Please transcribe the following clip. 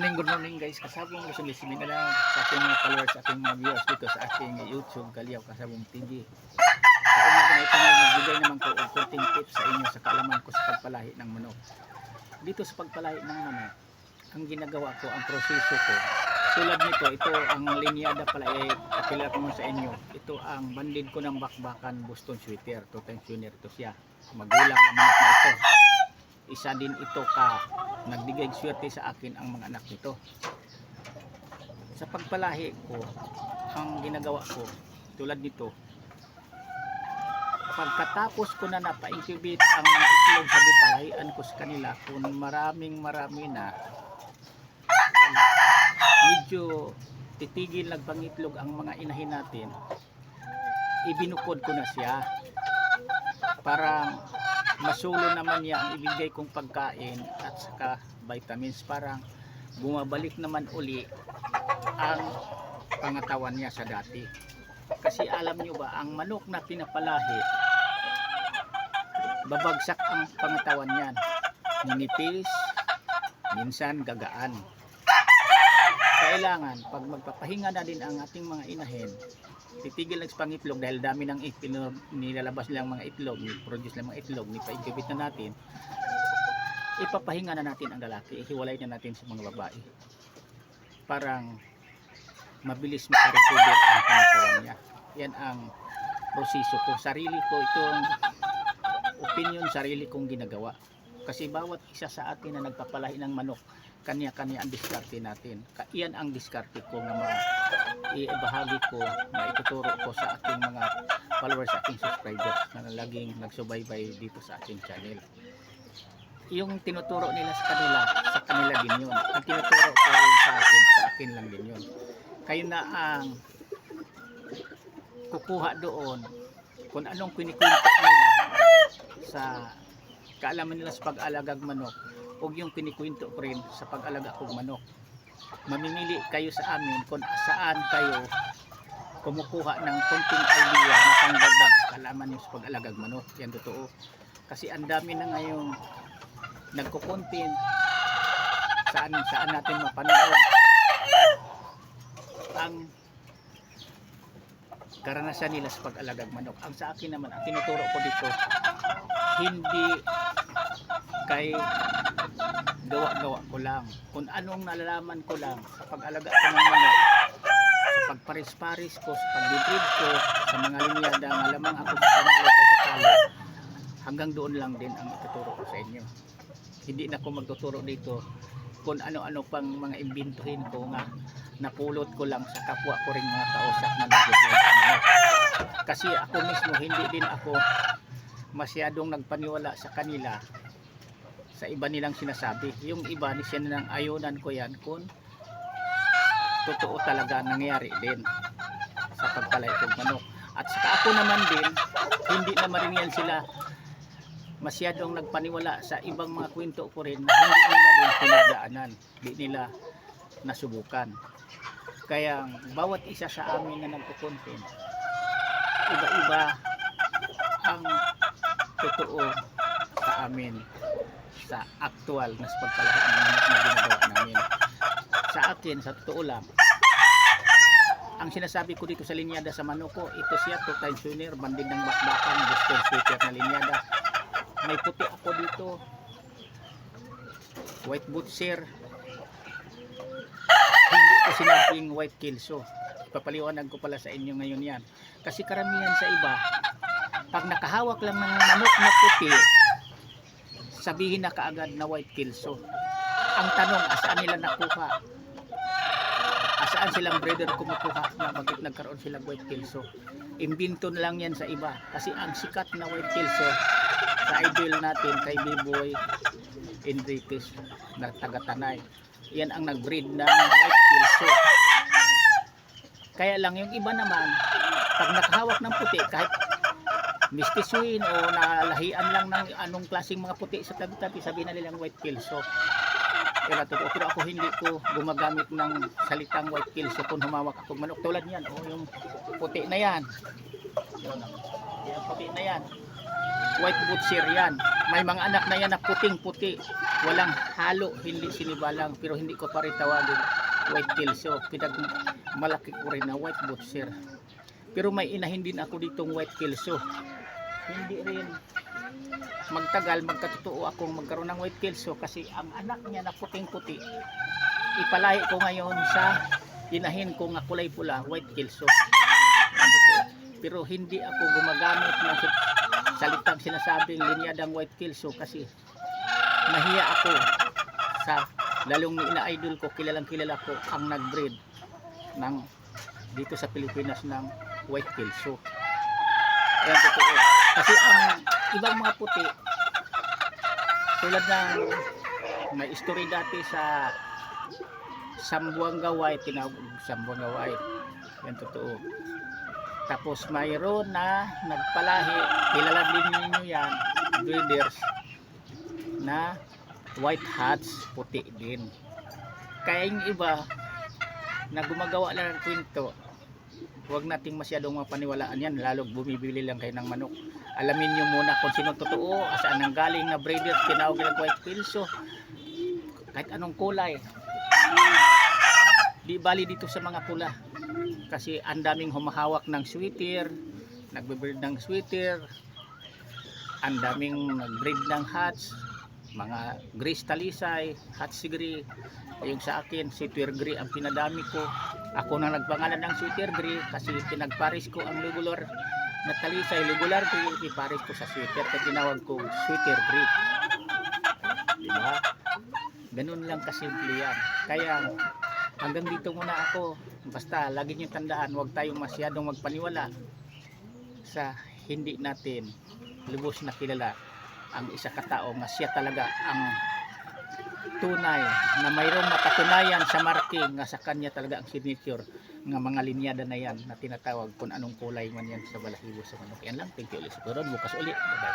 morning, good morning guys. Kasabong Luzon Lisimin na lang sa ating mga followers, sa ating mga viewers dito sa ating YouTube, Galiaw Kasabong TV. Sa umaga na ito ngayon, magbigay naman ko og konting tips sa inyo sa kaalaman ko sa pagpalahi ng manok. Dito sa pagpalahi ng manok, ang ginagawa ko, ang proseso ko, tulad nito, ito ang linyada pala eh, kapila ko sa inyo. Ito ang bandid ko ng bakbakan Boston Sweater. Two times winner ito siya. Magulang ang manok na ito isa din ito ka. Nagbigay swerte sa akin ang mga anak nito. Sa pagpalahi ko ang ginagawa ko tulad nito pagkatapos ko na napa-incubate ang mga itlog sa gipalahian ko sa kanila kung maraming marami na medyo titigil nagpangitlog ang mga inahin natin ibinukod ko na siya. Parang masulo naman niya ang ibigay kong pagkain at saka vitamins. Parang bumabalik naman uli ang pangatawan niya sa dati. Kasi alam nyo ba ang manok na pinapalahi babagsak ang pangatawan niyan. Ninipis minsan gagaan. Kailangan pag magpapahinga na din ang ating mga inahin titigil ng pangitlog dahil dami ng itlog nilalabas nilang mga itlog ni-produce lang mga itlog nipa-incubate na natin. Ipapahinga na natin ang lalaki ihiwalay na natin sa mga babae. Parang mabilis makarecover ang pangatawan niya. Yan ang proseso ko. Sarili ko itong opinion sarili kong ginagawa. Kasi bawat isa sa atin na nagpapalahi ng manok kanya-kanya ang diskarte natin iyan ang diskarte ko na ma ibahagi ko na ituturo ko sa ating mga followers, ating subscribers na laging nagsubaybay dito sa ating channel. Yung tinuturo nila sa kanila, sa kanila din yun. Ang tinuturo ko sa akin, sa akin lang din yun. Kayo na ang kukuha doon kung anong kinikwento nila sa kaalaman nila sa pag-alagag manok o yung kinikwento ko rin sa pag-alaga kong manok mamimili kayo sa amin kung saan kayo kumukuha ng konting idea na pangdagdag kalaman nyo sa pag-alagag manok. Yan totoo. Kasi ang dami na ngayong nagko-content saan saan natin mapanood ang karanasan nila sa pag-alagag manok. Ang sa akin naman, ang tinuturo ko dito, hindi kay gawa-gawa ko lang. Kung anong nalalaman ko lang sa pag-alaga ko ng manok, sa pagparis-paris ko, sa pag-breed ko, sa mga linyada, malamang ako sa panalo ko sa talo, hanggang doon lang din ang ituturo ko sa inyo. Hindi na ako magtuturo dito kung ano-ano pang mga imbintuhin ko nga napulot ko lang sa kapwa ko rin mga kausap na nag Kasi ako mismo, hindi din ako masyadong nagpaniwala sa kanila sa iba nilang sinasabi. Yung iba ni siya nang ayunan ko yan kung totoo talaga nangyari din sa pagpalay kong manok. At saka ako naman din, hindi naman rin yan sila masyadong nagpaniwala sa ibang mga kwento ko rin na hindi nila din pinagdaanan. Hindi nila nasubukan. Kaya bawat isa sa amin na nagko-content, iba-iba ang totoo sa amin sa actual na pagpalaki ng manok na ginagawa namin. Sa akin, sa totoo lang, ang sinasabi ko dito sa linyada sa manok ko, ito siya, two times winner, banding ng bakbakan, gusto sweater na linyada. May puti ako dito, white butcher, hindi ko sinabing white kilso. Papaliwanag ko pala sa inyo ngayon yan. Kasi karamihan sa iba, pag nakahawak lang ng manok na puti, sabihin na kaagad na white kilso. Ang tanong, asaan nila nakuha? Asaan silang breeder kumukuha na bakit nagkaroon silang white kilso? Imbinto na lang yan sa iba. Kasi ang sikat na white kilso sa idol natin kay B-Boy Enriquez na taga-Tanay. Yan ang nag-breed ng white kilso. Kaya lang yung iba naman, pag nakahawak ng puti, kahit mistisuin o nalahian lang ng anong klaseng mga puti sa tabi-tabi sabihin na nilang white kilso pero, totoo, pero ako hindi ko gumagamit ng salitang white kilso kung humawak ako manok tulad niyan o yung puti na yan yun, yung puti na yan white butcher yan. May mga anak na yan na puting-puti. Walang halo, hindi sinibalang. Pero hindi ko pa rin tawagin white kelso. Pinag malaki ko rin na white butcher. Pero may inahin din ako ditong white kelso. Hindi rin magtagal, magkatotoo akong magkaroon ng white kelso kasi ang anak niya na puting-puti ipalahi ko ngayon sa inahin ko nga kulay pula, white kelso. Pero hindi ako gumagamit ng salitang sinasabing linyadang white kelso kasi nahiya ako sa lalong ina-idol ko, kilalang kilala ko ang nag-breed ng dito sa Pilipinas ng white kelso. Yan totoo. Kasi ang ibang mga puti tulad ng may story dati sa Sambuanga White, tinawag Sambuanga White. Yan totoo. Tapos mayroon na nagpalahi, kilala din ninyo yan, breeders, na white hats, puti din. Kaya yung iba, na gumagawa lang ng kwento, huwag nating masyadong mapaniwalaan yan, lalo bumibili lang kayo ng manok. Alamin nyo muna kung sino totoo, saan ang galing na breeder, tinawag ng white pilso, kahit anong kulay. Di bali dito sa mga pula. Kasi ang daming humahawak ng sweater, nagbe-breed ng sweater, ang daming nag-breed ng hats, mga gris talisay, hats gris. Yung sa akin, sweater gris ang pinadami ko. Ako na nagpangalan ng sweater gris kasi pinagparis ko ang lugular na talisay, lugular gris, iparis ko sa sweater kaya tinawag ko gris. Diba? Ganun lang kasimple yan. Kaya hanggang dito muna ako. Basta lagi niyo tandaan, huwag tayong masyadong magpaniwala sa hindi natin lubos na kilala ang isa katao nga siya talaga ang tunay na mayroong mapatunayan sa marking nga sa kanya talaga ang signature nga mga linyada na yan na tinatawag kung anong kulay man yan sa balahibo sa manok. Yan lang. Thank you ulit sa. Bukas ulit. Bye-bye.